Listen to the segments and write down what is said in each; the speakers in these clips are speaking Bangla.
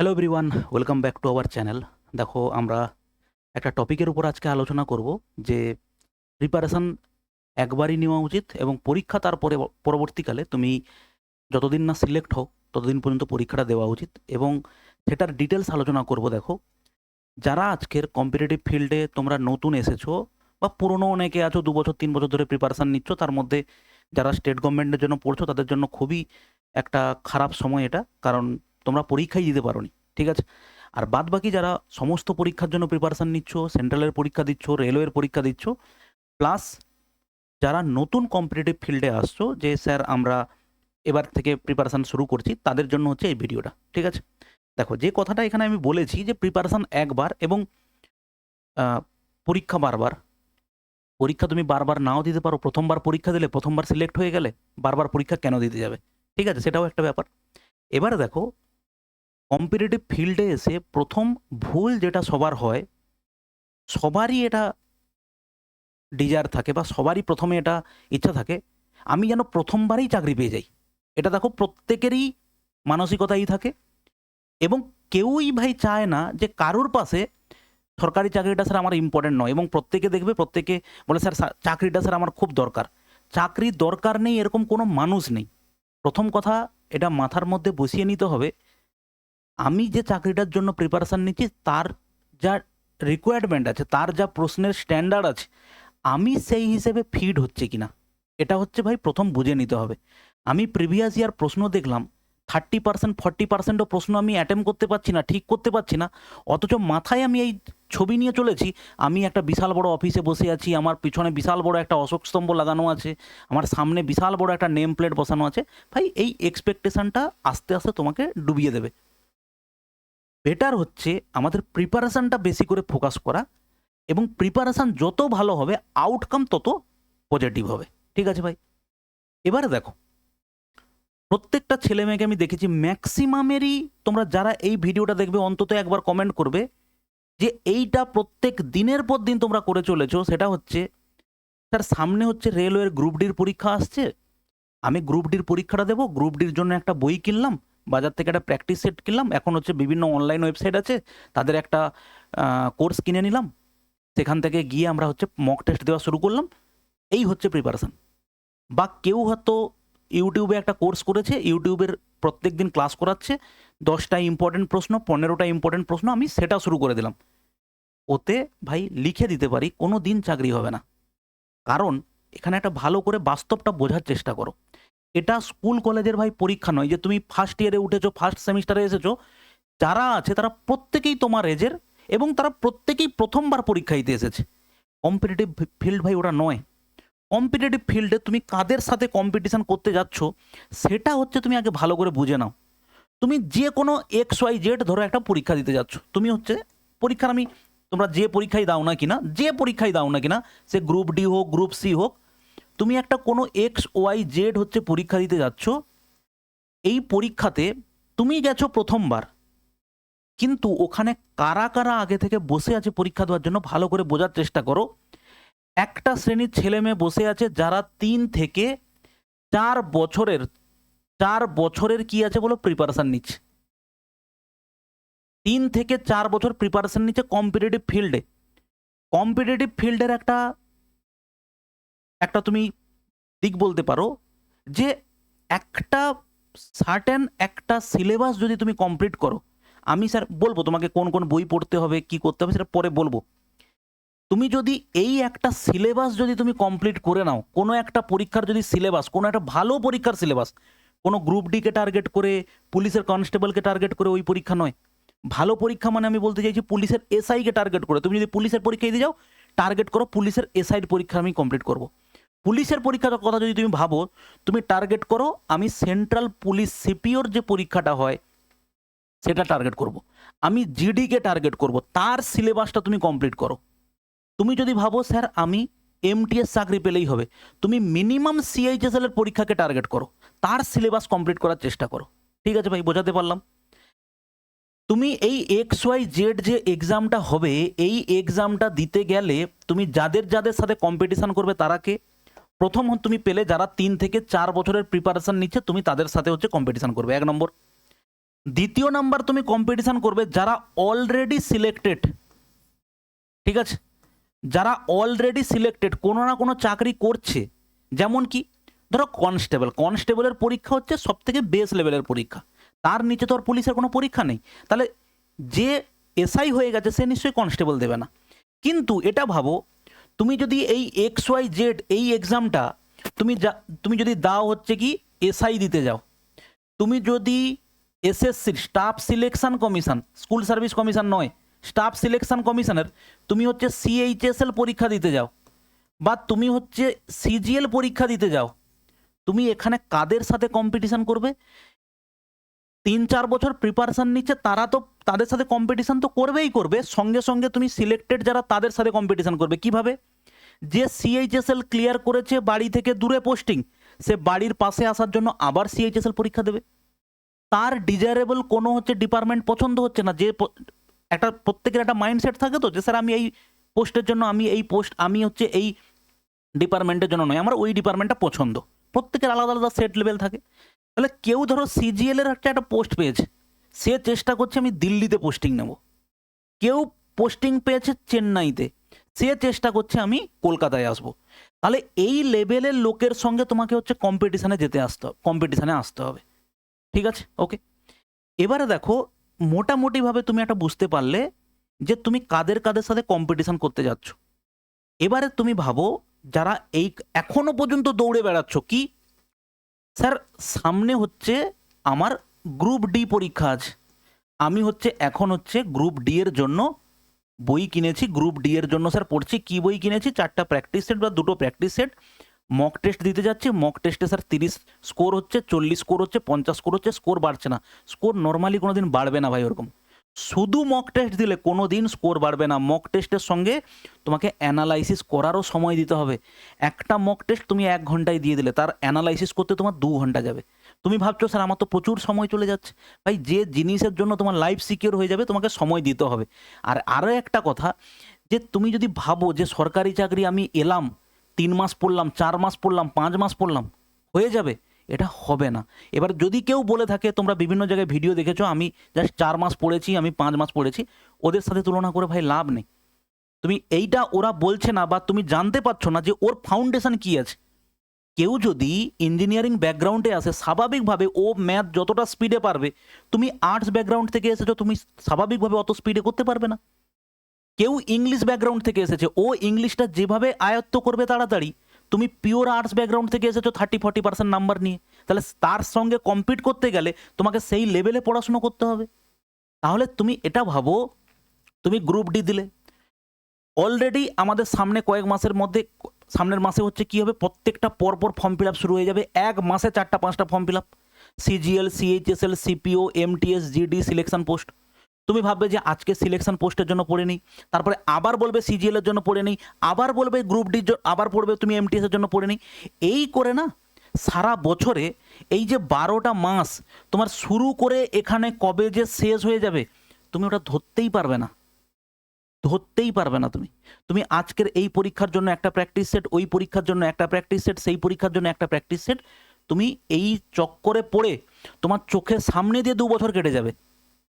Hello everyone welcome back to our channel দেখো, আমরা একটা টপিকের উপর আজকে আলোচনা করব যে প্রিপারেশান একবারই নেওয়া উচিত এবং পরীক্ষা তার পরে পরবর্তীকালে তুমি যতদিন না সিলেক্ট হোক ততদিন পর্যন্ত পরীক্ষাটা দেওয়া উচিত এবং সেটার ডিটেলস আলোচনা করব। দেখো, যারা আজকের কম্পিটিটিভ ফিল্ডে তোমরা নতুন এসেছ বা পুরনো অনেকে আছো, দু বছর, তিন বছর ধরে প্রিপারেশান নিচ্ছ, তার মধ্যে যারা স্টেট গভর্নমেন্টের জন্য পড়ছো, তাদের জন্য খুবই একটা খারাপ সময় এটা। কারণ তোমরা পরীক্ষাই দিতে পারোনি, ঠিক আছে? আর বাদ বাকি যারা সমস্ত পরীক্ষার জন্য প্রিপারেশান নিচ্ছ সেন্ট্রালের পরীক্ষা দিচ্ছ রেলওয়ের পরীক্ষা দিচ্ছ প্লাস যারা নতুন কম্পিটিটিভ ফিল্ডে আসছো, যে স্যার আমরা এবার থেকে প্রিপারেশান শুরু করছি, তাদের জন্য হচ্ছে এই ভিডিওটা ঠিক আছে? দেখো, যে কথাটা এখানে আমি বলেছি যে প্রিপারেশান একবার এবং পরীক্ষা বারবার, পরীক্ষা তুমি বারবার নাও দিতে পারো, প্রথমবার পরীক্ষা দিলে প্রথমবার সিলেক্ট হয়ে গেলে, বারবার পরীক্ষা কেন দিতে যাবে, ঠিক আছে? সেটাও একটা ব্যাপার। এবারে দেখো কম্পিটিটিভ ফিল্ডে এসে প্রথম ভুল যেটা সবার হয়, সবারই এটা ডিজায়ার থাকে বা সবারই প্রথমে এটা ইচ্ছা থাকে, আমি যেন প্রথমবারেই চাকরি পেয়ে যাই। এটা দেখো প্রত্যেকেরই মানসিকতাই থাকে এবং কেউই ভাই চায় না যে কারোর পাশে সরকারি চাকরিটা স্যার আমার ইম্পর্টেন্ট নয় এবং প্রত্যেকে দেখবে, প্রত্যেকে বলে, স্যার চাকরিটা স্যার আমার খুব দরকার। চাকরি দরকার নেই এরকম কোনো মানুষ নেই। প্রথম কথা এটা মাথার মধ্যে বসিয়ে নিতে হবে আমি যে চাকরিটার জন্য প্রিপারেশান নিচ্ছি, তার যা রিকোয়ারমেন্ট আছে, তার যা প্রশ্নের স্ট্যান্ডার্ড আছে, আমি সেই হিসেবে ফিড হচ্ছে কিনা? এটা হচ্ছে ভাই প্রথম বুঝে নিতে হবে। আমি প্রিভিয়াস ইয়ার প্রশ্ন দেখলাম থার্টি পার্সেন্ট ফর্টি পার্সেন্টও প্রশ্ন আমি অ্যাটেম্প করতে পারছি না, ঠিক করতে পারছি না, অথচ মাথায় আমি এই ছবি নিয়ে চলেছি, আমি একটা বিশাল বড় অফিসে বসে আছি, আমার পিছনে বিশাল বড় একটা অশোক স্তম্ভ লাগানো আছে, আমার সামনে বিশাল বড় একটা নেম প্লেট বসানো আছে, ভাই এই এক্সপেকটেশনটা আস্তে আস্তে তোমাকে ডুবিয়ে দেবে। বেটার হচ্ছে আমাদের প্রিপারেশানটা বেশি করে ফোকাস করা এবং প্রিপারেশান যত ভালো হবে আউটকাম তত পজিটিভ হবে। ঠিক আছে ভাই? এবারে দেখো, প্রত্যেকটা ছেলে মেয়েকে আমি দেখেছি ম্যাক্সিমামেরই তোমরা যারা এই ভিডিওটা দেখবে অন্তত একবার কমেন্ট করবে যে এইটা প্রত্যেক দিনের পর দিন তোমরা করে চলেছো, সেটা হচ্ছে, স্যার সামনে হচ্ছে রেলওয়ের গ্রুপ ডির পরীক্ষা আসছে। আমি গ্রুপ ডির পরীক্ষাটা দেবো গ্রুপ ডির জন্য একটা বই কিনলাম বাজার থেকে একটা প্র্যাকটিস সেট কিনলাম। এখন হচ্ছে বিভিন্ন অনলাইন ওয়েবসাইট আছে, তাদের একটা কোর্স কিনে নিলাম। সেখান থেকে গিয়ে আমরা হচ্ছে মক টেস্ট দেওয়া শুরু করলাম। এই হচ্ছে প্রিপারেশান বা কেউ হয়তো ইউটিউবে একটা কোর্স করেছে, ইউটিউবের প্রত্যেক দিন ক্লাস করাচ্ছে, দশটা ইম্পর্টেন্ট প্রশ্ন, পনেরোটা ইম্পর্টেন্ট প্রশ্ন আমি সেটা শুরু করে দিলাম। ওতে ভাই লিখে দিতে পারি, কোনো দিন চাকরি হবে না। কারণ এখানে একটা ভালো করে বাস্তবটা বোঝার চেষ্টা করো। এটা স্কুল কলেজের ভাই পরীক্ষা নয়, যে তুমি ফার্স্ট ইয়ারে উঠেছো ফার্স্ট সেমিস্টারে এসেছ, যারা আছে তারা প্রত্যেকেই তোমার এজের এবং তারা প্রত্যেকেই প্রথমবার পরীক্ষা দিতে এসেছে। কম্পিটিটিভ ফিল্ড ভাই ওটা নয়। কম্পিটিটিভ ফিল্ডে তুমি কাদের সাথে কম্পিটিশন করতে যাচ্ছ, সেটা হচ্ছে তুমি আগে ভালো করে বুঝে নাও। তুমি যে কোনো এক্স ওয়াই জেড ধরো একটা পরীক্ষা দিতে যাচ্ছ, তুমি হচ্ছে পরীক্ষার আমি তোমরা যে পরীক্ষায় দাও না কিনা, যে পরীক্ষায় দাও না কিনা, সে গ্রুপ ডি হোক গ্রুপ সি হোক তুমি একটা কোনো এক্স ওয়াই জেড হচ্ছে পরীক্ষা দিতে যাচ্ছ। এই পরীক্ষাতে তুমি গেছো প্রথমবার। কিন্তু ওখানে কারা কারা আগে থেকে বসে আছে পরীক্ষা দেওয়ার জন্য ভালো করে বোঝার চেষ্টা করো। একটা শ্রেণির ছেলে মেয়ে বসে আছে যারা তিন থেকে চার বছরের চার বছরের কি আছে বলো? প্রিপারেশন নিচ্ছে। তিন থেকে চার বছর প্রিপারেশন নিচ্ছে কম্পিটিটিভ ফিল্ডে কম্পিটিটিভ ফিল্ডের একটা একটা তুমি দিক বলতে পারো যে একটা সার্টেন একটা সিলেবাস যদি তুমি কমপ্লিট করো, আমি স্যার বলব তোমাকে কোন কোন বই পড়তে হবে, কি করতে হবে সেটা পরে বলব। তুমি যদি এই একটা সিলেবাস যদি তুমি কমপ্লিট করে নাও, কোনো একটা পরীক্ষার যদি সিলেবাস কোনো একটা ভালো পরীক্ষার সিলেবাস কোনো গ্রুপ ডিকে টার্গেট করে, পুলিশের কনস্টেবলকে টার্গেট করে ওই পরীক্ষা নয়। ভালো পরীক্ষা মানে আমি বলতে চাইছি পুলিশের এসআইকে টার্গেট করে। তুমি যদি পুলিশের পরীক্ষা দিয়ে যাও টার্গেট করো পুলিশের এসআইর পরীক্ষা আমি কমপ্লিট করব। পুলিশের পরীক্ষার কথা যদি তুমি ভাবো, তুমি টার্গেট করো, আমি সেন্ট্রাল পুলিশ সিপিওর যে পরীক্ষাটা হয়, সেটা টার্গেট করব। আমি জিডিকে টার্গেট করব, তার সিলেবাসটা তুমি কমপ্লিট করো। তুমি যদি ভাবো, স্যার, আমি এমটিএস চাকরি পেলেই হবে, তুমি মিনিমাম সিএইচএসএল এর পরীক্ষাকে টার্গেট করো, তার সিলেবাস কমপ্লিট করার চেষ্টা করো। ঠিক আছে ভাই, বোঝাতে পারলাম? তুমি এই এক্স ওয়াই জেড যে এক্সামটা হবে, এই এক্সামটা দিতে গেলে তুমি যাদের যাদের সাথে কম্পিটিশান করবে তারাকে প্রথম তুমি পেলে যারা তিন থেকে চার বছরের প্রিপারেশন নিচ্ছে, তুমি তাদের সাথে হচ্ছে কম্পিটিশন করবে। এক নম্বর। দ্বিতীয় নাম্বার, তুমি কম্পিটিশান করবে যারা অলরেডি সিলেক্টেড ঠিক আছে? যারা অলরেডি সিলেক্টেড কোনো না কোনো চাকরি করছে। যেমন কি, ধরো কনস্টেবল কনস্টেবলের পরীক্ষা হচ্ছে সব থেকে বেস লেভেলের পরীক্ষা। তার নিচে তো আর পুলিশের কোনো পরীক্ষা নেই। তাহলে যে এসআই হয়ে গেছে, সে নিশ্চয়ই কনস্টেবল দেবে না। কিন্তু এটা ভাবো তুমি যদি এই এক্স ওয়াই জেড, এই এক্সামটা তুমি যা, তুমি যদি দাও হচ্ছে কি এসআই দিতে যাও। তুমি যদি এসএসসির staff selection commission, school service commission নয়, স্টাফ সিলেকশন কমিশনের, তুমি হচ্ছে সিএইচএসএল পরীক্ষা দিতে যাও বা তুমি হচ্ছে সিজিএল পরীক্ষা দিতে যাও। তুমি এখানে কাদের সাথে কম্পিটিশন করবে? তিন চার বছর প্রিপারেশন নিচ্ছে, তারা তো তাদের সাথে কম্পিটিশন তো করবেই করবে। সঙ্গে সঙ্গে তুমি সিলেক্টেড যারা, তাদের সাথে কম্পিটিশন করবে। কীভাবে? যে সিএইচএসএল ক্লিয়ার করেছে বাড়ি থেকে দূরে পোস্টিং সে বাড়ির পাশে আসার জন্য আবার সিএইচএসএল পরীক্ষা দেবে। তার ডিজায়ারেবল কোনো হচ্ছে ডিপার্টমেন্ট পছন্দ হচ্ছে না। যে একটা প্রত্যেকের একটা মাইন্ডসেট থাকে তো, যে স্যার আমি এই পোস্টের জন্য, আমি এই পোস্ট আমি হচ্ছে এই ডিপার্টমেন্টের জন্য নয়, আমার ওই ডিপার্টমেন্টটা পছন্দ। প্রত্যেকের আলাদা আলাদা সেট লেভেল থাকে। তাহলে কেউ ধরো সিজিএল এর একটা একটা পোস্ট পেয়েছে, সে চেষ্টা করছে আমি দিল্লিতে পোস্টিং নেব। কেউ পোস্টিং পেয়েছে চেন্নাইতে, সে চেষ্টা করছে আমি কলকাতায় আসব। তাহলে এই লেভেলের লোকের সঙ্গে তোমাকে হচ্ছে কম্পিটিশানে যেতে আসতে হবে কম্পিটিশানে আসতে হবে। ঠিক আছে? ওকে এবারে দেখো, মোটামুটিভাবে তুমি একটা বুঝতে পারলে যে তুমি কাদের কাদের সাথে কম্পিটিশান করতে যাচ্ছ। এবারে তুমি ভাবো, যারা এই এখনও পর্যন্ত দৌড়ে বেড়াচ্ছ, কি স্যার, সামনে হচ্ছে আমার গ্রুপ ডি পরীক্ষা আছে। আমি হচ্ছে, এখন হচ্ছে গ্রুপ ডি এর জন্য বই কিনেছি। গ্রুপ ডি এর জন্য স্যার পড়ছি, কি বই কিনেছি? চারটা প্র্যাকটিস সেট বা দুটো প্র্যাকটিস সেট। মক টেস্ট দিতে যাচ্ছি। মক টেস্টে স্যার তিরিশ স্কোর হচ্ছে, চল্লিশ স্কোর হচ্ছে, পঞ্চাশ স্কোর হচ্ছে, স্কোর বাড়ছে না। স্কোর নর্মালি কোনো দিন বাড়বে না ভাই ওরকম। শুধু মক টেস্ট দিলে কোনো দিন স্কোর বাড়বে না। মক টেস্টের সঙ্গে তোমাকে অ্যানালাইসিস করারও সময় দিতে হবে। একটা মক টেস্ট তুমি এক ঘন্টায় দিয়ে দিলে, তার অ্যানালাইসিস করতে তোমার দু ঘণ্টা যাবে। তুমি ভাবছ, স্যার, আমার তো প্রচুর সময় চলে যাচ্ছে। ভাই, যে জিনিসের জন্য তোমার লাইফ সিকিউর হয়ে যাবে, তোমাকে সময় দিতে হবে। আর আরও একটা কথা, যে তুমি যদি ভাবো যে সরকারি চাকরি আমি এলাম, তিন মাস পড়লাম, চার মাস পড়লাম, পাঁচ মাস পড়লাম, হয়ে যাবে। এটা হবে না। এবার যদি কেউ বলে থাকে, তোমরা বিভিন্ন জায়গায় ভিডিও দেখেছ, আমি জাস্ট চার মাস পড়েছি, আমি পাঁচ মাস পড়েছি, ওদের সাথে তুলনা করে ভাই লাভ নেই। তুমি এইটা ওরা বলছে না বা তুমি জানতে পারছ না যে ওর ফাউন্ডেশন কি আছে। কেউ যদি ইঞ্জিনিয়ারিং ব্যাকগ্রাউন্ডে আসে, স্বাভাবিকভাবে ও ম্যাথ যতটা স্পিডে পারবে, তুমি আর্টস ব্যাকগ্রাউন্ড থেকে এসেছ, তুমি স্বাভাবিকভাবে অত স্পিডে করতে পারবে না। কেউ ইংলিশ ব্যাকগ্রাউন্ড থেকে এসেছে, ও ইংলিশটা যেভাবে আয়ত্ত করবে তাড়াতাড়ি তুমি পিওর আর্টস ব্যাকগ্রাউন্ড থেকে এসেছ থার্টি ফর্টি পার্সেন্ট নাম্বার নিয়ে। তাহলে তার সঙ্গে কম্পিট করতে গেলে তোমাকে সেই লেভেলে পড়াশুনো করতে হবে। তাহলে তুমি এটা ভাবো, তুমি গ্রুপ ডি দিলে। অলরেডি আমাদের সামনে কয়েক মাসের মধ্যে, সামনের মাসে হচ্ছে কি হবে, প্রত্যেকটা পরপর ফর্ম ফিল আপ শুরু হয়ে যাবে। এক মাসে চারটা, পাঁচটা form fill up CGL CHSL CPO MTS GD selection post তুমি ভাববে যে আজকে সিলেকশন পোস্টের জন্য পড়ে নিই, তারপরে আবার বলবে সিজিএলের জন্য পড়ে নিই, আবার বলবে গ্রুপ ডির আবার পড়বে তুমি এমটিএস এর জন্য পড়ে নিই। এই করে না, সারা বছরে এই যে বারোটা মাস তোমার শুরু করে এখানে কবে যে শেষ হয়ে যাবে, তুমি ওটা ধরতেই পারবে না। ধরতেই পারবে না তুমি। তুমি আজকের এই পরীক্ষার জন্য একটা প্র্যাকটিস সেট ওই পরীক্ষার জন্য একটা প্র্যাকটিস সেট সেই পরীক্ষার জন্য একটা প্র্যাকটিস সেট তুমি এই চক্করে পড়ে তোমার চোখের সামনে দিয়ে দু বছর কেটে যাবে।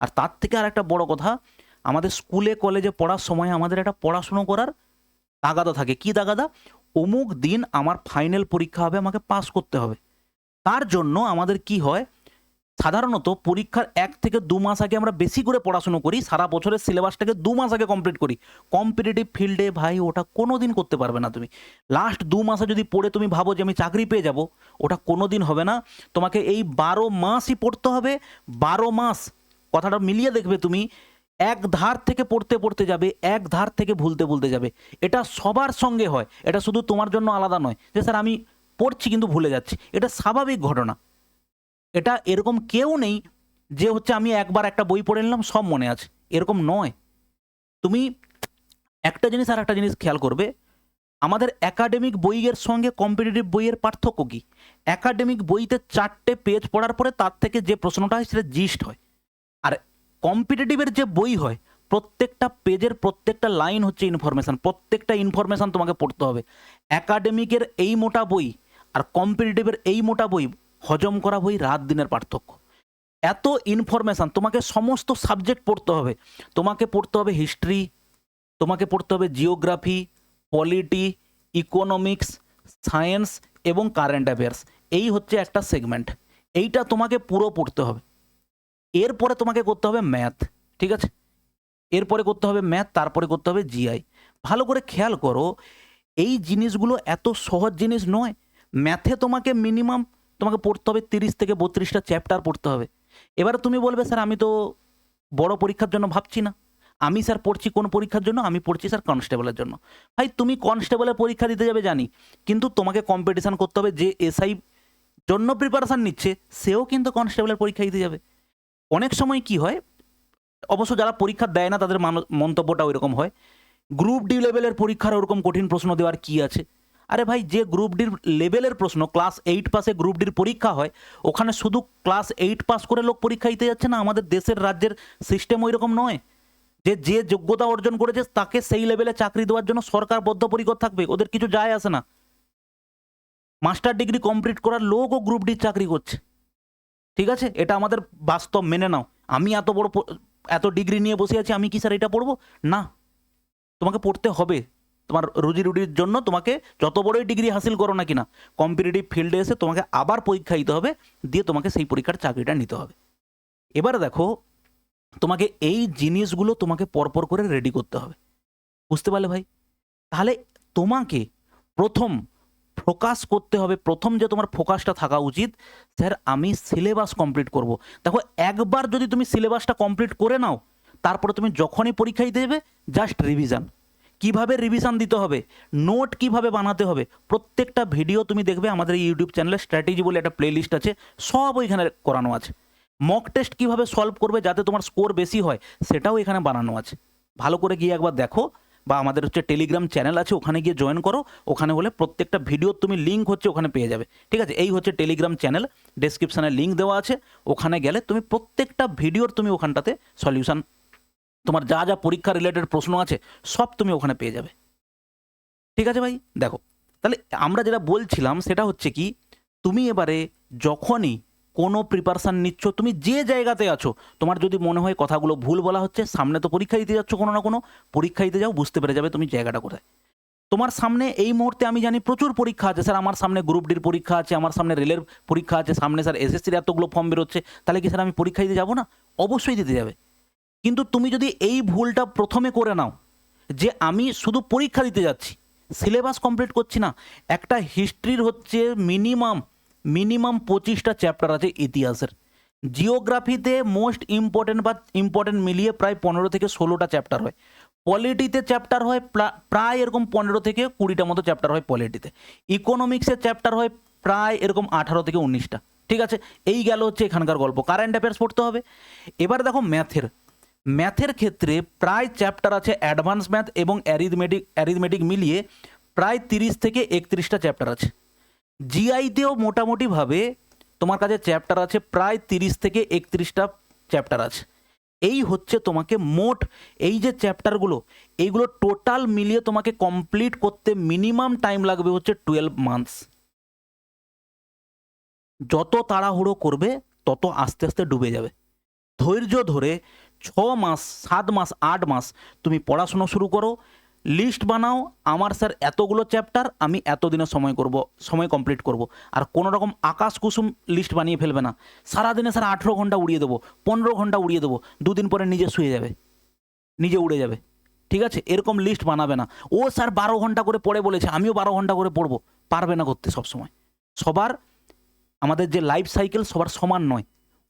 আর তার থেকে আর একটা বড় কথা, আমাদের স্কুলে, কলেজে পড়ার সময় আমাদের একটা পড়াশুনো করার তাগাদা থাকে। কি তাগাদা? অমুক দিন আমার ফাইনাল পরীক্ষা হবে, আমাকে পাস করতে হবে। তার জন্য আমাদের কি হয়? সাধারণত পরীক্ষার এক থেকে দু মাস আগে আমরা বেশি করে পড়াশুনো করি, সারা বছরের সিলেবাসটাকে দু মাস আগে কমপ্লিট করি। কম্পিটিটিভ ফিল্ডে ভাই, ওটা কোনো দিন করতে পারবে না তুমি। লাস্ট দু মাসে যদি পড়ে তুমি ভাবো যে আমি চাকরি পেয়ে যাব, ওটা কোনো দিন হবে না। তোমাকে এই বারো মাসই পড়তে হবে। বারো মাস কথাটা মিলিয়ে দেখবে তুমি, এক ধার থেকে পড়তে পড়তে যাবে, এক ধার থেকে ভুলতে ভুলতে যাবে। এটা সবার সঙ্গে হয়, এটা শুধু তোমার জন্য আলাদা নয়। যে স্যার আমি পড়ছি কিন্তু ভুলে যাচ্ছি, এটা স্বাভাবিক ঘটনা। এটা এরকম কেউ নেই যে হচ্ছে আমি একবার একটা বই পড়ে নিলাম, সব মনে আছে। এরকম নয়। তুমি একটা জিনিস আর একটা জিনিস খেয়াল করবে, আমাদের একাডেমিক বইয়ের সঙ্গে কম্পিটিটিভ বইয়ের পার্থক্য কী? একাডেমিক বইতে চারটে পেজ পড়ার পরে তার থেকে যে প্রশ্নটা হয় সেটা জিস্ট হয়। আর কম্পিটিটিভের যে বই হয়, প্রত্যেকটা পেজের প্রত্যেকটা লাইন হচ্ছে ইনফরমেশান প্রত্যেকটা ইনফরমেশান তোমাকে পড়তে হবে। একাডেমিকের এই মোটা বই আর কম্পিটিটিভের এই মোটা বই, হজম করা বই রাত দিনের পার্থক্য। এত ইনফরমেশান তোমাকে সমস্ত সাবজেক্ট পড়তে হবে। তোমাকে পড়তে হবে হিস্ট্রি তোমাকে পড়তে হবে জিওগ্রাফি পলিটি ইকোনমিক্স সায়েন্স এবং কারেন্ট অ্যাফেয়ার্স এই হচ্ছে একটা সেগমেন্ট এইটা তোমাকে পুরো পড়তে হবে। এরপরে তোমাকে করতে হবে ম্যাথ ঠিক আছে? এরপরে করতে হবে ম্যাথ তারপরে করতে হবে জিআই ভালো করে খেয়াল করো, এই জিনিসগুলো এত সহজ জিনিস নয়। ম্যাথে তোমাকে মিনিমাম তোমাকে পড়তে হবে তিরিশ থেকে বত্রিশটা চ্যাপ্টার পড়তে হবে। এবার তুমি বলবে, স্যার, আমি তো বড় পরীক্ষার জন্য ভাবছি না। আমি স্যার পড়ছি কোন পরীক্ষার জন্য? আমি পড়ছি স্যার কনস্টেবলের জন্য। ভাই, তুমি কনস্টেবলের পরীক্ষা দিতে যাবে, জানি। কিন্তু তোমাকে কম্পিটিশান করতে হবে যে এসআই জন্য প্রিপারেশান নিচ্ছে, সেও কিন্তু কনস্টেবলের পরীক্ষা দিতে যাবে। অনেক সময় কি হয়, অবশ্য যারা পরীক্ষা দেয় না তাদের মানো- মন্তব্যটা ওইরকম হয় গ্রুপ ডি লেভেলের পরীক্ষার ওরকম কঠিন প্রশ্ন দেওয়ার কি আছে? আরে ভাই, যে গ্রুপ ডির লেভেলের প্রশ্ন ক্লাস এইট পাসে গ্রুপ ডির পরীক্ষা হয়, ওখানে শুধু ক্লাস এইট পাস করে লোক পরীক্ষা দিতে যাচ্ছে না, আমাদের দেশের রাজ্যের সিস্টেম ওই রকম নয়। যে যে যোগ্যতা অর্জন করেছে, তাকে সেই লেভেলে চাকরি দেওয়ার জন্য সরকার বদ্ধপরিকর থাকবে, ওদের কিছু যায় আসে না। মাস্টার ডিগ্রি কমপ্লিট করার লোকও গ্রুপ ডির চাকরি করছে। ঠিক আছে? এটা আমাদের বাস্তব, মেনে নাও। আমি এত বড় এত ডিগ্রি নিয়ে বসে আছি, আমি কি স্যার এটা পড়ব? না। তোমাকে পড়তে হবে। তোমার রুজি রুটির জন্য তোমাকে যত বড়ই ডিগ্রি হাসিল করো না কিনা কম্পিটিটিভ ফিল্ডে এসে তোমাকে আবার পরীক্ষা দিতে হবে, দিয়ে তোমাকে সেই পরীক্ষার চাকরিটা নিতে হবে। এবার দেখো, তোমাকে এই জিনিসগুলো তোমাকে পরপর করে রেডি করতে হবে। বুঝতে পারলে ভাই? তাহলে তোমাকে প্রথম ফোকাস করতে হবে। প্রথম যে তোমার ফোকাসটা থাকা উচিত, স্যার, আমি সিলেবাস কমপ্লিট করব। দেখো, একবার যদি তুমি সিলেবাসটা কমপ্লিট করে নাও, তারপরে তুমি যখনই পরীক্ষা দিতে জাস্ট রিভিশন কীভাবে রিভিশন দিতে হবে? নোট কীভাবে বানাতে হবে? প্রত্যেকটা ভিডিও তুমি দেখবে আমাদের ইউটিউব চ্যানেলে স্ট্র্যাটেজি বলে একটা প্লেলিস্ট আছে, সব ওইখানে করানো আছে। মক টেস্ট কীভাবে সলভ করবে যাতে তোমার স্কোর বেশি হয়, সেটাও এখানে বানানো আছে। ভালো করে গিয়ে একবার দেখো। বা আমাদের হচ্ছে টেলিগ্রাম চ্যানেল আছে, ওখানে গিয়ে জয়েন করো। ওখানে হলে প্রত্যেকটা ভিডিওর তুমি লিঙ্ক হচ্ছে ওখানে পেয়ে যাবে। ঠিক আছে? এই হচ্ছে টেলিগ্রাম চ্যানেল ডেসক্রিপশানে লিঙ্ক দেওয়া আছে। ওখানে গেলে তুমি প্রত্যেকটা ভিডিওর তুমি ওখানটাতে সলিউশন তোমার যা যা পরীক্ষা রিলেটেড প্রশ্ন আছে, সব তুমি ওখানে পেয়ে যাবে। ঠিক আছে ভাই? দেখো, তাহলে আমরা যেটা বলছিলাম সেটা হচ্ছে কি, তুমি এবারে যখনই কোনো প্রিপারেশান নিচ্ছ, তুমি যে জায়গাতে আছো, তোমার যদি মনে হয় কথাগুলো ভুল বলা হচ্ছে, সামনে তো পরীক্ষা দিতে যাচ্ছ কোনো না কোনো, পরীক্ষা দিতে যাও, বুঝতে পেরে যাবে তুমি জায়গাটা কোথায়। তোমার সামনে এই মুহূর্তে আমি জানি প্রচুর পরীক্ষা আছে, স্যার আমার সামনে গ্রুপ ডির পরীক্ষা আছে, আমার সামনে রেলের পরীক্ষা আছে, সামনে স্যার এসএসসির এতগুলো ফর্ম বেরোচ্ছে, তাহলে কি স্যার আমি পরীক্ষা দিতে যাব না? অবশ্যই দিতে যাবে। কিন্তু তুমি যদি এই ভুলটা প্রথমে করে নাও, যে আমি শুধু পরীক্ষা দিতে যাচ্ছি সিলেবাস কমপ্লিট করছি না, একটা হিস্ট্রির হচ্ছে মিনিমাম মিনিমাম পঁচিশটা চ্যাপ্টার আছে ইতিহাসের। জিওগ্রাফিতে মোস্ট ইম্পর্টেন্ট বা ইম্পর্টেন্ট মিলিয়ে প্রায় পনেরো থেকে ষোলোটা চ্যাপ্টার হয়। পলিটিতে চ্যাপ্টার হয়, প্রা- প্রায় এরকম পনেরো থেকে কুড়িটা মতো চ্যাপ্টার হয় পলিটিতে। ইকোনমিক্সের চ্যাপ্টার হয় প্রায় এরকম আঠারো থেকে উনিশটা। ঠিক আছে? এই গেল হচ্ছে এখানকার গল্প। কারেন্ট অ্যাফেয়ার্স পড়তে হবে। এবার দেখো ম্যাথের ম্যাথের ক্ষেত্রে প্রায় চ্যাপ্টার আছে অ্যাডভান্স ম্যাথ এবং অ্যারিথমেটিক অ্যারিথমেটিক মিলিয়ে প্রায় তিরিশ থেকে একত্রিশটা চ্যাপ্টার আছে। জিআইতেও মোটামুটিভাবে তোমার কাছে চ্যাপ্টার আছে, প্রায় তিরিশ থেকে একত্রিশটা চ্যাপ্টার আছে। এই হচ্ছে তোমাকে মোট এই যে চ্যাপ্টারগুলো এইগুলো টোটাল মিলিয়ে তোমাকে কমপ্লিট করতে মিনিমাম টাইম লাগবে হচ্ছে টুয়েলভ মান্থস যত তাড়াহুড়ো করবে, তত আস্তে আস্তে ডুবে যাবে। ধৈর্য ধরে ছ মাস, সাত মাস, আট মাস তুমি পড়াশুনো শুরু করো লিস্ট বানাও, আমার স্যার এতগুলো চ্যাপ্টার, আমি এতদিনে সময় করব, সময় কমপ্লিট করব। আর কোনো রকম আকাশ কুসুম লিস্ট বানিয়ে ফেলবে না। সারাদিনে স্যার আঠেরো ঘণ্টা উড়িয়ে দেবো, পনেরো ঘণ্টা উড়িয়ে দেবো, দুদিন পরে নিজে শুয়ে যাবে, নিজে উড়ে যাবে। ঠিক আছে? এরকম লিস্ট বানাবে না। ও স্যার বারো ঘণ্টা করে পড়ে বলেছে, আমিও বারো ঘণ্টা করে পড়ব। পারবে না করতে সবসময়। সবার, আমাদের যে লাইফ সাইকেল সবার সমান নয়।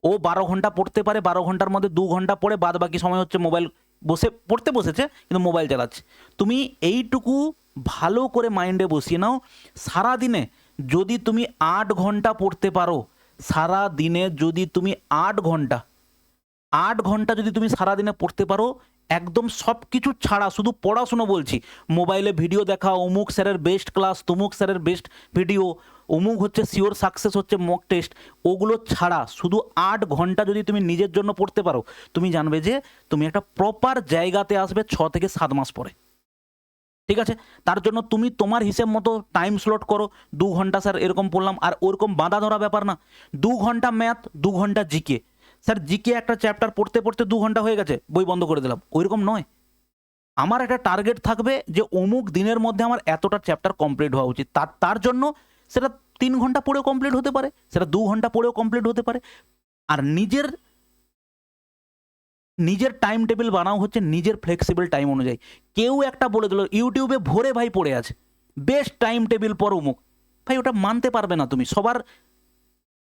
ও বারো ঘণ্টা পড়তে পারে, বারো ঘণ্টার মধ্যে দু ঘণ্টা পড়ে বাদ বাকি সময় হচ্ছে মোবাইল বসে, পড়তে বসেছে, কিন্তু মোবাইল চালাচ্ছে। তুমি এইটুকু ভালো করে মাইন্ডে বসিয়ে নাও সারা দিনে যদি তুমি আট ঘণ্টা পড়তে পারো সারা দিনে যদি তুমি আট ঘণ্টা আট ঘণ্টা যদি তুমি সারাদিনে পড়তে পারো, একদম সব কিছু ছাড়া, শুধু পড়াশুনো বলছি। মোবাইলে ভিডিও দেখা, অমুক স্যারের বেস্ট ক্লাস তমুক স্যারের বেস্ট ভিডিও অমুক হচ্ছে শিওর সাকসেস হচ্ছে মক টেস্ট ওগুলো ছাড়া শুধু আট ঘণ্টা যদি তুমি নিজের জন্য পড়তে পারো, তুমি জানবে যে তুমি একটা প্রপার জায়গাতে আসবে ছ থেকে সাত মাস পরে। ঠিক আছে? তার জন্য তুমি তোমার হিসেব মতো টাইম স্লট করো, দু ঘণ্টা স্যার এরকম পড়লাম, আর ওরকম বাঁধা ধরা ব্যাপার না। দু ঘণ্টা ম্যাথ দু ঘণ্টা জিকে স্যার জিকে একটা চ্যাপ্টার পড়তে পড়তে দু ঘণ্টা হয়ে গেছে, বই বন্ধ করে দিলাম, ওইরকম নয়। আমার একটা টার্গেট থাকবে যে অমুক দিনের মধ্যে আমার এতটা চ্যাপ্টার কমপ্লিট হওয়া উচিত। তার তার জন্য সেটা তিন ঘণ্টা পড়েও কমপ্লিট হতে পারে, সেটা দু ঘণ্টা পড়েও কমপ্লিট হতে পারে। আর নিজের নিজের টাইম টেবিল বানাও হচ্ছে নিজের ফ্লেক্সিবল টাইম অনুযায়ী। কেউ একটা বলে দিল ইউটিউবে ভরে ভাই পড়ে আছে বেস্ট টাইম টেবিল পর অমুক। ভাই, ওটা মানতে পারবে না তুমি। সবার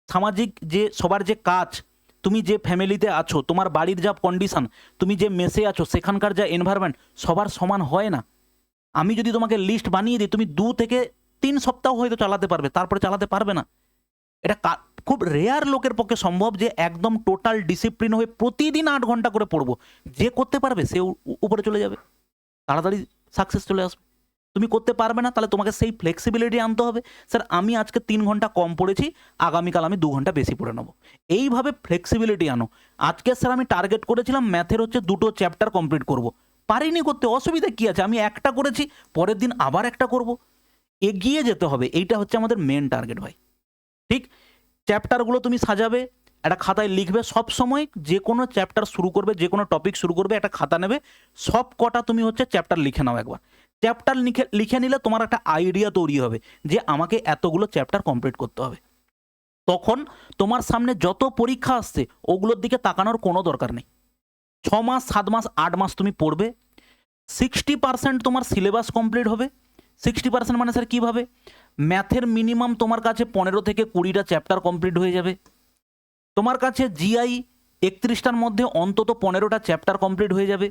সামাজিক যে, সবার যে কাজ, তুমি যে ফ্যামিলিতে আছো, তোমার বাড়ির যা কন্ডিশন তুমি যে মেসে আছো, সেখানকার যা এনভায়রনমেন্ট সবার সমান হয় না। আমি যদি তোমাকে লিস্ট বানিয়ে দিই, তুমি দু থেকে তিন সপ্তাহ হয়তো চালাতে পারবে, তারপরে চালাতে পারবে না। এটা খুব রেয়ার লোকের পক্ষে সম্ভব যে একদম টোটাল ডিসিপ্লিন হয়ে প্রতিদিন আট ঘণ্টা করে পড়ব। যে করতে পারবে, সে উপরে চলে যাবে। তাড়াতাড়ি সাকসেস চলে আসবে। তুমি করতে পারবে না, তাহলে তোমাকে সেই ফ্লেক্সিবিলিটি আনতে হবে। স্যার আমি আজকে তিন ঘণ্টা কম পড়েছি, আগামীকাল আমি দু ঘণ্টা বেশি পড়ে নেব। এইভাবে ফ্লেক্সিবিলিটি আনো। আজকে স্যার আমি টার্গেট করেছিলাম ম্যাথের হচ্ছে দুটো চ্যাপ্টার কমপ্লিট করব। পারিনি করতে, অসুবিধা কী আছে? আমি একটা করেছি, পরের দিন আবার একটা করব। এগিয়ে যেতে হবে, এইটা হচ্ছে আমাদের মেন টার্গেট ভাই। ঠিক? চ্যাপ্টারগুলো তুমি সাজাবে, একটা খাতায় লিখবে, সব সময় যে কোনো চ্যাপ্টার শুরু করবে, যে কোনো টপিক শুরু করবে, একটা খাতা নেবে, সব কটা তুমি হচ্ছে চ্যাপ্টার লিখে নাও একবার। চ্যাপ্টার লিখে লিখে নিলে তোমার একটা আইডিয়া তৈরি হবে যে আমাকে এতগুলো চ্যাপ্টার কমপ্লিট করতে হবে। তখন তোমার সামনে যত পরীক্ষা আসছে, ওগুলোর দিকে তাকানোর কোনো দরকার নেই। ছ মাস, সাত মাস, আট মাস তুমি পড়বে সিক্সটি পার্সেন্ট তোমার সিলেবাস কমপ্লিট হবে সিক্সটি পার্সেন্ট মানে স্যার কীভাবে? ম্যাথের মিনিমাম তোমার কাছে পনেরো থেকে কুড়িটা চ্যাপ্টার কমপ্লিট হয়ে যাবে। তোমার কাছে জিআই একত্রিশটার মধ্যে অন্তত পনেরোটা চ্যাপ্টার কমপ্লিট হয়ে যাবে।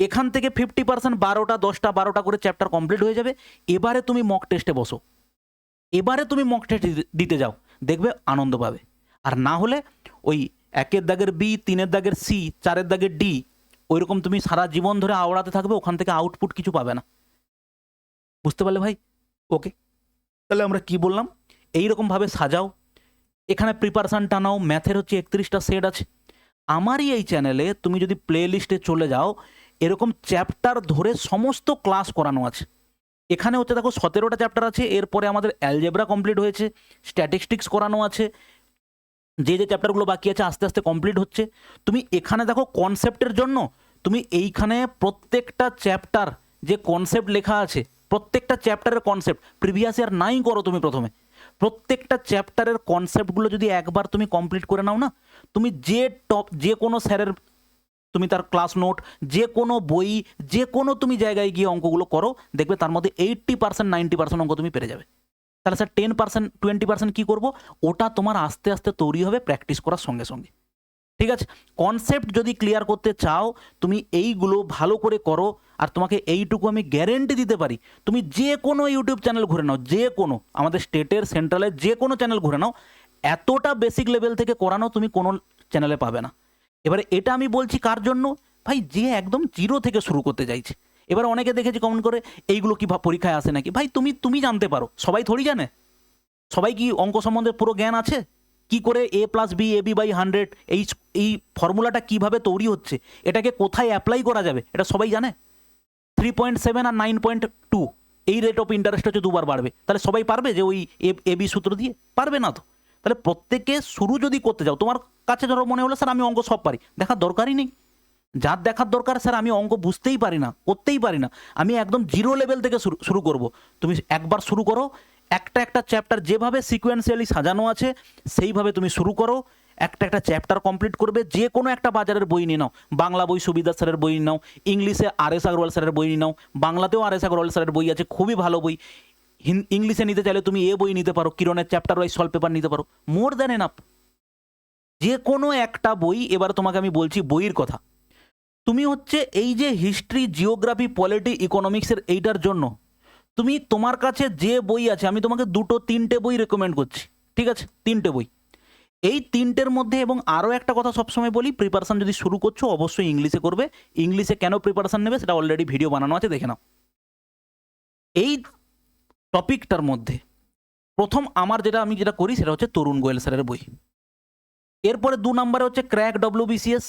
এখান থেকে ফিফটি পার্সেন্ট বারোটা, দশটা, বারোটা করে চ্যাপ্টার কমপ্লিট হয়ে যাবে। এবারে তুমি মক টেস্টে বসো। এবারে তুমি মক টেস্ট দিতে যাও। দেখবে আনন্দ পাবে। আর না হলে ওই একের দাগের বি তিনের দাগের সি চারের দাগের ডি ওইরকম তুমি সারা জীবন ধরে আওড়াতে থাকবে, ওখান থেকে আউটপুট কিছু পাবে না। বুঝতে পারলে ভাই? ওকে তাহলে আমরা কি বললাম? এই এইরকমভাবে সাজাও। এখানে প্রিপারেশানটা নাও ম্যাথের হচ্ছে একত্রিশটা সেট আছে। আমারই এই চ্যানেলে তুমি যদি প্লে লিস্টে চলে যাও, এরকম চ্যাপ্টার ধরে সমস্ত ক্লাস করানো আছে। এখানে হচ্ছে দেখো সতেরোটা চ্যাপ্টার আছে, এরপরে আমাদের অ্যালজেব্রা কমপ্লিট হয়েছে স্ট্যাটিস্টিক্স করানো আছে। যে যে চ্যাপ্টারগুলো বাকি আছে, আস্তে আস্তে কমপ্লিট হচ্ছে। তুমি এখানে দেখো কনসেপ্টের জন্য, তুমি এইখানে প্রত্যেকটা চ্যাপ্টার যে কনসেপ্ট লেখা আছে প্রত্যেকটা চ্যাপ্টারের কনসেপ্ট প্রিভিয়াস ইয়ার নাই করো তুমি প্রথমে। প্রত্যেকটা চ্যাপ্টারের কনসেপ্টগুলো যদি একবার তুমি কমপ্লিট করে নাও না, তুমি যে টপ যে কোনো স্যারের, তুমি তার ক্লাস নোট যে কোনো বই, যে কোনো তুমি জায়গায় গিয়ে অঙ্কগুলো করো, দেখবে তার মধ্যে এইট্টি পার্সেন্ট নাইনটি পার্সেন্ট অঙ্ক তুমি পেরে যাবে। তাহলে sir ten percent twenty percent কী করব? ওটা তোমার আস্তে আস্তে তৈরি হবে প্র্যাকটিস করার সঙ্গে সঙ্গে। ঠিক আছে? কনসেপ্ট যদি ক্লিয়ার করতে চাও, তুমি এইগুলো ভালো করে করো, আর তোমাকে এইটুকু আমি গ্যারেন্টি দিতে পারি, তুমি যে কোনো ইউটিউব চ্যানেল ঘুরে নাও যে কোনো আমাদের স্টেটের সেন্ট্রালের যে কোনো চ্যানেল ঘুরে নাও, এতটা বেসিক লেভেল থেকে করানো তুমি কোনো চ্যানেলে পাবে না। এবারে এটা আমি বলছি কার জন্য? ভাই, যে একদম জিরো থেকে শুরু করতে চাইছে। এবার অনেকে দেখেছি কমেন্ট করে, এইগুলো কি পরীক্ষায় আসে নাকি? ভাই, তুমি তুমি জানতে পারো। সবাই থোড়ি জানে? সবাই কি অঙ্ক সম্বন্ধে পুরো জ্ঞান আছে? কি করে A plus B A B by hundred এই এই ফর্মুলাটা কীভাবে তৈরি হচ্ছে? এটাকে কোথায় অ্যাপ্লাই করা যাবে? এটা সবাই জানে? থ্রি পয়েন্ট সেভেন আর নাইন পয়েন্ট টু এই রেট অফ ইন্টারেস্ট হচ্ছে দুবার বাড়বে। তাহলে সবাই পারবে যে ওই এ বি সূত্র দিয়ে? পারবে না তো। তাহলে প্রত্যেকে শুরু যদি করতে যাও, তোমার কাছে ধরো মনে হলো, স্যার, আমি অঙ্ক সব পারি। দেখার দরকারই নেই। যার দেখার দরকার, স্যার, আমি অঙ্ক বুঝতেই পারি না, করতেই পারি না। আমি একদম জিরো লেভেল থেকে শুরু শুরু করব। তুমি একবার শুরু করো একটা একটা চ্যাপ্টার যেভাবে সিকোয়েন্সিয়ালি সাজানো আছে, সেইভাবে তুমি শুরু করো। একটা একটা চ্যাপ্টার কমপ্লিট করবে, যে কোনো একটা বাজারের বই নিয়ে নাও। বাংলা বই সুবিধা স্যারের বই নাও, ইংলিশে আর এস আগরওয়াল স্যারের বই নিয়ে নাও, বাংলাতেও আর এস আগরওয়াল স্যারের বই আছে, খুবই ভালো বই। ইংলিশে নিতে চাইলে তুমি এ বই নিতে পারো, কিরণের চ্যাপ্টার ওয়াইজ সলভ পেপার নিতে পারো। মোর দ্যান এনাফ যে কোনো একটা বই, এবার তোমাকে আমি বলছি বইয়ের কথা। তুমি হচ্ছে এই যে হিস্ট্রি জিওগ্রাফি পলিটি ইকোনমিক্সের এইটার জন্য তুমি তোমার কাছে যে বই আছে, আমি তোমাকে দুটো, তিনটে বই রেকমেন্ড করছি, ঠিক আছে? তিনটে বই। এই তিনটের মধ্যে এবং আরও একটা কথা সবসময় বলি প্রিপারেশান যদি শুরু করছ, অবশ্যই ইংলিশে করবে। ইংলিশে কেন প্রিপারেশান নেবে সেটা অলরেডি ভিডিও বানানো আছে, দেখে নাও। এই টপিকটার মধ্যে প্রথম আমার যেটা আমি যেটা করি, সেটা হচ্ছে তরুণ গোয়েল স্যারের বই। এরপরে দু নম্বরে হচ্ছে ক্র্যাক ডব্লিউ বিসিএস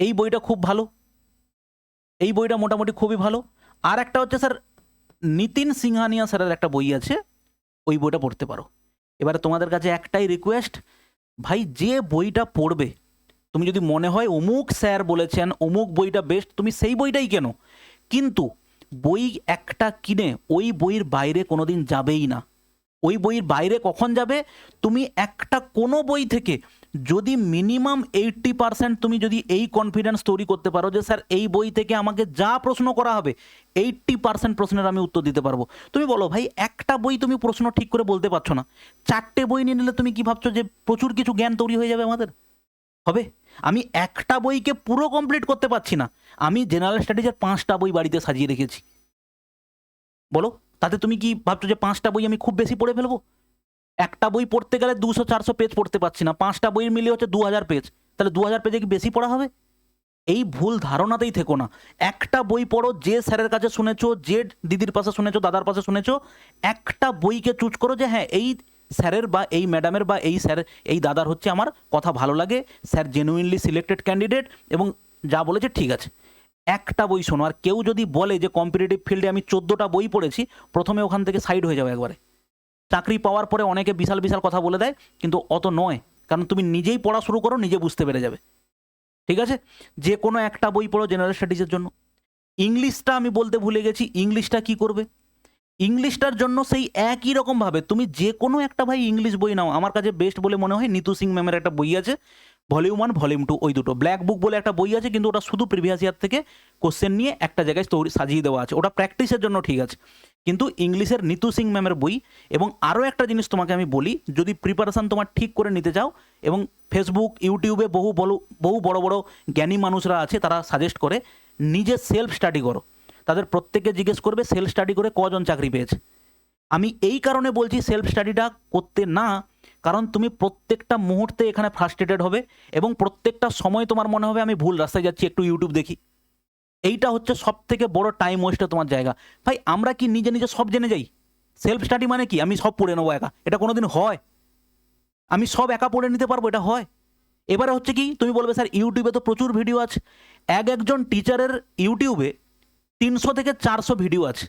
এই বইটা খুব ভালো। এই বইটা মোটামুটি খুবই ভালো। আর একটা হচ্ছে স্যার নিতিন সিংহানিয়া স্যারের একটা বই আছে, ওই বইটা পড়তে পারো। এবারে তোমাদের কাছে একটাই রিকোয়েস্ট ভাই যে বইটা পড়বে, তুমি যদি মনে হয় অমুক স্যার বলেছেন, অমুক বইটা বেস্ট তুমি সেই বইটাই কেন? কিন্তু বই একটা কিনে ওই বইয়ের বাইরে কোনো দিন যাবেই না। ওই বইয়ের বাইরে কখন যাবে? তুমি একটা কোনো বই থেকে যদি মিনিমাম এইট্টি পার্সেন্ট তুমি যদি এই কনফিডেন্স তৈরি করতে পারো যে, স্যার, এই বই থেকে আমাকে যা প্রশ্ন করা হবে এইট্টি পার্সেন্ট প্রশ্নের আমি উত্তর দিতে পারব। তুমি বলো, ভাই, একটা বই তুমি প্রশ্ন ঠিক করে বলতে পারছ না। চারটে বই নিয়ে নিলে তুমি কি ভাবছ যে, প্রচুর কিছু জ্ঞান তৈরি হয়ে যাবে আমাদের? হবে? আমি একটা বইকে পুরো কমপ্লিট করতে পারছি না। আমি জেনারেল স্টাডিজের পাঁচটা বই বাড়িতে সাজিয়ে রেখেছি। বলো, তাতে তুমি কি ভাবছ যে, পাঁচটা বই আমি খুব বেশি পড়ে ফেলব? একটা বই পড়তে গেলে দুশো, চারশো পেজ পড়তে পারছি না। পাঁচটা বই মিলিয়ে হচ্ছে দু হাজার পেজ তাহলে দু হাজার পেজে কি বেশি পড়া হবে? এই ভুল ধারণাতেই থেকো না। একটা বই পড়ো, যে স্যারের কাছে শুনেছো, যে দিদির পাশে শুনেছো, দাদার পাশে শুনেছো, একটা বইকে চুজ করো যে হ্যাঁ এই স্যারের বা এই ম্যাডামের বা এই স্যার, এই দাদার হচ্ছে আমার কথা ভালো লাগে, স্যার জেনুইনলি সিলেক্টেড ক্যান্ডিডেট এবং যা বলেছে ঠিক আছে। একটা বই শোনো, আর কেউ যদি বলে যে কম্পিটিটিভ ফিল্ডে আমি চোদ্দোটা বই পড়েছি, প্রথমে ওখান থেকে সাইড হয়ে যাবে একবারে। চাকরি পাওয়ার পরে অনেকে বিশাল বিশাল কথা বলে দেয়, কিন্তু অত নয়। কারণ তুমি নিজেই পড়া শুরু করো, নিজে বুঝতে পেরে যাবে। ঠিক আছে? যে কোনো একটা বই পড়ো জেনারেল স্টাডিজের জন্য। ইংলিশটা আমি বলতে ভুলে গেছি। ইংলিশটা কি করবে? ইংলিশটার জন্য সেই একই রকমভাবে তুমি যে কোনো একটা ভাই ইংলিশ বই নাও। আমার কাছে বেস্ট বলে মনে হয় নিতু সিং ম্যামের একটা বই আছে ভলিউম ওয়ান ভলিউম টু ওই দুটো। ব্ল্যাক বুক বলে একটা বই আছে, কিন্তু ওটা শুধু প্রিভিয়াস ইয়ার থেকে কোশ্চেন নিয়ে একটা জায়গায় তৈরি সাজিয়ে দেওয়া আছে। ওটা প্র্যাকটিসের জন্য ঠিক আছে। কিন্তু ইংলিশের নিতু সিং ম্যামের বই এবং আরও একটা জিনিস তোমাকে আমি বলি, যদি প্রিপারেশান তোমার ঠিক করে নিতে চাও এবং ফেসবুক ইউটিউবে বহু বড় বহু বড় বড় জ্ঞানী মানুষরা আছে, তারা সাজেস্ট করে, নিজে সেলফ স্টাডি করো। তাদের প্রত্যেককে জিজ্ঞেস করবে সেলফ স্টাডি করে কজন চাকরি পেয়েছে। আমি এই কারণে বলছি সেলফ স্টাডিটা করতে না, কারণ তুমি প্রত্যেকটা মুহূর্তে এখানে ফ্রাস্ট্রেটেড হবে এবং প্রত্যেকটা সময় তোমার মনে হবে আমি ভুল রাস্তায় যাচ্ছি, একটু ইউটিউব দেখি। এইটা হচ্ছে সব থেকে বড় টাইম ওয়েস্টে তোমার জায়গা। ভাই, আমরা কি নিজে নিজে সব জেনে যাই? সেলফ স্টাডি মানে কি? আমি সব পড়ে নেব একা। এটা কোনোদিন হয়? আমি সব একা পড়ে নিতে পারব? এটা হয়? এবারে হচ্ছে কি, তুমি বলবে, স্যার ইউটিউবে তো প্রচুর ভিডিও আছে। এক একজন টিচারের ইউটিউবে তিনশো থেকে চারশো ভিডিও আছে।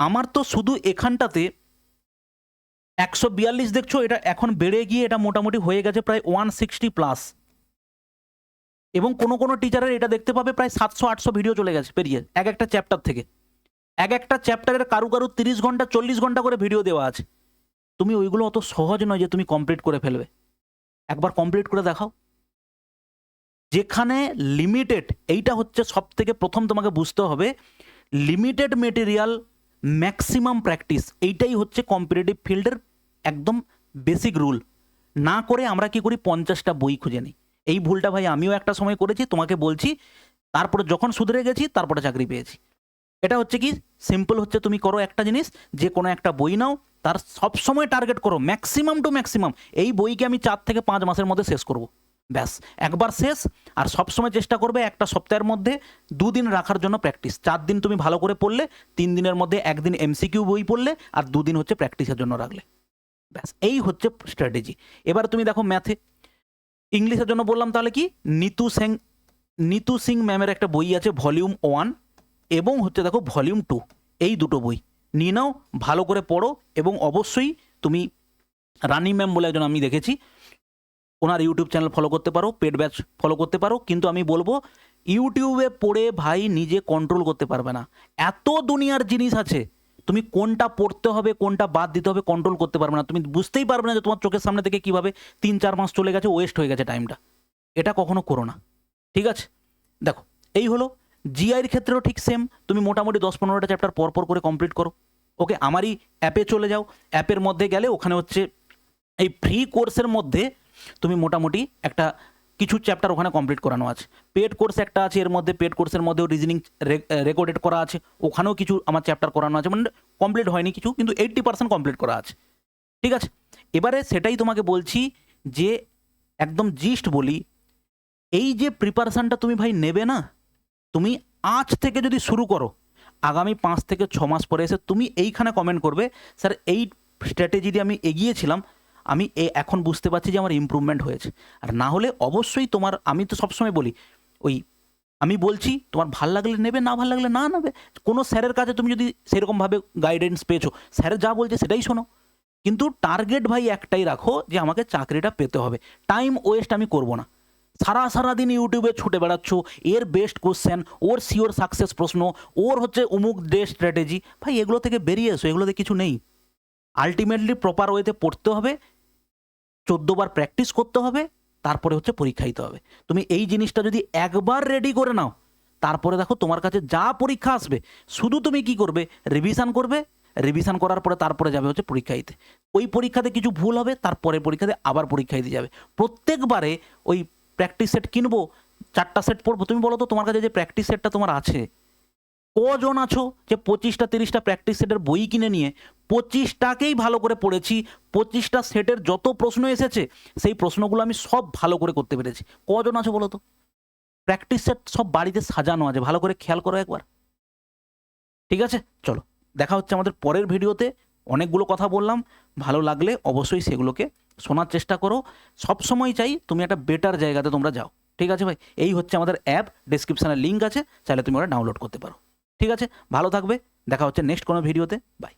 আমার তো শুধু এখানটাতে একশো বিয়াল্লিশ দেখছ, এটা এখন বেড়ে গিয়ে এটা মোটামুটি হয়ে গেছে প্রায় ওয়ান সিক্সটি প্লাস এবং কোনো কোনো টিচারের এটা দেখতে পাবে প্রায় সাতশো, আটশো ভিডিও চলে গেছে, পেরিয়ে, এক একটা চ্যাপ্টার থেকে। এক একটা চ্যাপ্টারের কারু কারু তিরিশ ঘণ্টা, চল্লিশ ঘণ্টা করে ভিডিও দেওয়া আছে। তুমি ওইগুলো অত সহজ নয় যে তুমি কমপ্লিট করে ফেলবে। একবার কমপ্লিট করে দেখাও। যেখানে লিমিটেড এইটা হচ্ছে সব থেকে প্রথম তোমাকে বুঝতে হবে লিমিটেড মেটেরিয়াল ম্যাক্সিমাম প্র্যাকটিস এইটাই হচ্ছে কম্পিটিটিভ ফিল্ডের একদম বেসিক রুল না করে আমরা কি করি, পঞ্চাশটা বই খুঁজে নিই। এই ভুলটা ভাই আমিও একটা সময় করেছি, তোমাকে বলছি, তারপরে যখন শুধরে গেছি, তারপরে চাকরি পেয়েছি। এটা হচ্ছে কি সিম্পল হচ্ছে, তুমি করো একটা জিনিস, যে কোনো একটা বই নাও, তার সব সময় টার্গেট করো ম্যাক্সিমাম টু ম্যাক্সিমাম এই বইকে আমি চার থেকে পাঁচ মাসের মধ্যে শেষ করব। ব্যাস, একবার শেষ, আর সবসময় চেষ্টা করবে একটা সপ্তাহের মধ্যে দুদিন রাখার জন্য প্র্যাকটিস চার দিন তুমি ভালো করে পড়লে, তিন দিনের মধ্যে একদিন এমসিকিউ বই পড়লে, আর দুদিন হচ্ছে প্র্যাকটিসের জন্য রাখলে। ব্যাস, এই হচ্ছে স্ট্র্যাটেজি এবার তুমি দেখো ম্যাথে ইংলিশের জন্য বললাম তাহলে কি? নিতু সেং নিতু সিং ম্যামের একটা বই আছে ভলিউম ওয়ান এবং হচ্ছে দেখো ভলিউম টু। এই দুটো বই। নিয়ে নাও, ভালো করে পড়ো এবং অবশ্যই তুমি রানি ম্যাম বলে একজন আমি দেখেছি, ওনার ইউটিউব চ্যানেল ফলো করতে পারো পেড ব্যাচ ফলো করতে পারো, কিন্তু আমি বলব ইউটিউবে পড়ে ভাই নিজে কন্ট্রোল করতে পারবে না। এত দুনিয়ার জিনিস আছে তুমি কোনটা পড়তে হবে, কোনটা বাদ দিতে হবে কন্ট্রোল করতে পারবে না। তুমি বুঝতেই পারবে না যে তোমার চোখের সামনে থেকে কীভাবে তিন চার মাস চলে গেছে ওয়েস্ট হয়ে গেছে টাইমটা এটা কখনো করো না। ঠিক আছে? দেখো, এই হলো জিআইয়ের ক্ষেত্রেও ঠিক সেম তুমি মোটামুটি দশ পনেরোটা চ্যাপ্টার পর পর করে কমপ্লিট করো। ওকে আমারই অ্যাপে চলে যাও। অ্যাপের মধ্যে গেলে ওখানে হচ্ছে এই ফ্রি কোর্সের মধ্যে তুমি মোটামুটি একটা কিছু চ্যাপ্টার ওখানে কমপ্লিট করানো আছে। পেড কোর্স একটা আছে, এর মধ্যে পেড কোর্সের মধ্যেও রিজনিং রেকর্ডেড করা আছে। ওখানেও কিছু আমার চ্যাপ্টার করানো আছে মানে কমপ্লিট হয়নি কিছু, কিন্তু এইট্টি পার্সেন্ট কমপ্লিট করা আছে। ঠিক আছে? এবারে সেটাই তোমাকে বলছি যে, একদম জিস্ট বলি, এই যে প্রিপারেশানটা তুমি ভাই নেবে না, তুমি আজ থেকে যদি শুরু করো, আগামী পাঁচ থেকে ছ মাস পরে এসে তুমি এইখানে কমেন্ট করবে স্যার এই স্ট্র্যাটেজি দিয়ে আমি এগিয়েছিলাম আমি এ এখন বুঝতে পারছি যে আমার ইমপ্রুভমেন্ট হয়েছে। আর না হলে অবশ্যই তোমার, আমি তো সবসময় বলি, ওই আমি বলছি, তোমার ভালো লাগলে নেবে, না ভালো লাগলে না নেবে। কোনো স্যারের কাছে তুমি যদি সেরকমভাবে গাইডেন্স পেয়েছ, স্যার যা বলছে সেটাই শোনো। কিন্তু টার্গেট ভাই একটাই রাখো যে আমাকে চাকরিটা পেতে হবে। টাইম ওয়েস্ট আমি করব না। সারা সারা দিন ইউটিউবে ছুটে বেড়াচ্ছ, এর বেস্ট কোশ্চেন ওর সিওর সাকসেস প্রশ্ন, ওর হচ্ছে অমুক ডে স্ট্র্যাটেজি ভাই এগুলো থেকে বেরিয়ে এসো, এগুলোতে কিছু নেই। আলটিমেটলি প্রপার ওয়েতে পড়তে হবে, চোদ্দোবার প্র্যাকটিস করতে হবে, তারপরে হচ্ছে পরীক্ষা দিতে হবে। তুমি এই জিনিসটা যদি একবার রেডি করে নাও, তারপরে দেখো তোমার কাছে যা পরীক্ষা আসবে, শুধু তুমি কি করবে? রিভিশন করবে রিভিশন করার পরে তারপরে যাবে হচ্ছে পরীক্ষা দিতে। ওই পরীক্ষাতে কিছু ভুল হবে, তারপরে পরীক্ষাতে আবার পরীক্ষা দিতে যাবে। প্রত্যেকবারে ওই প্র্যাকটিস সেট কিনবো, চারটা সেট পড়ব, তুমি বলো তো তোমার কাছে যে প্র্যাকটিস সেটটা তোমার আছে, কজন আছো যে পঁচিশটা, তিরিশটা প্র্যাকটিস সেটের বই কিনে নিয়ে পঁচিশটাকেই ভালো করে পড়েছি, পঁচিশটা সেটের যত প্রশ্ন এসেছে, সেই প্রশ্নগুলো আমি সব ভালো করে করতে পেরেছি। কজন আছো বলো তো প্র্যাকটিস সেট সব বাড়িতে সাজানো আছে, ভালো করে খেয়াল করো একবার। ঠিক আছে? চলো, দেখা হচ্ছে আমাদের পরের ভিডিওতে। অনেকগুলো কথা বললাম, ভালো লাগলে অবশ্যই সেগুলোকে শোনার চেষ্টা করো। সবসময় চাই তুমি একটা বেটার জায়গাতে তোমরা যাও। ঠিক আছে ভাই? এই হচ্ছে আমাদের অ্যাপ ডিসক্রিপশানে লিঙ্ক আছে, চাইলে তুমি ওটা ডাউনলোড করতে পারো। ঠিক আছে? ভালো থাকবে, দেখা হচ্ছে নেক্সট কোনো ভিডিওতে। বাই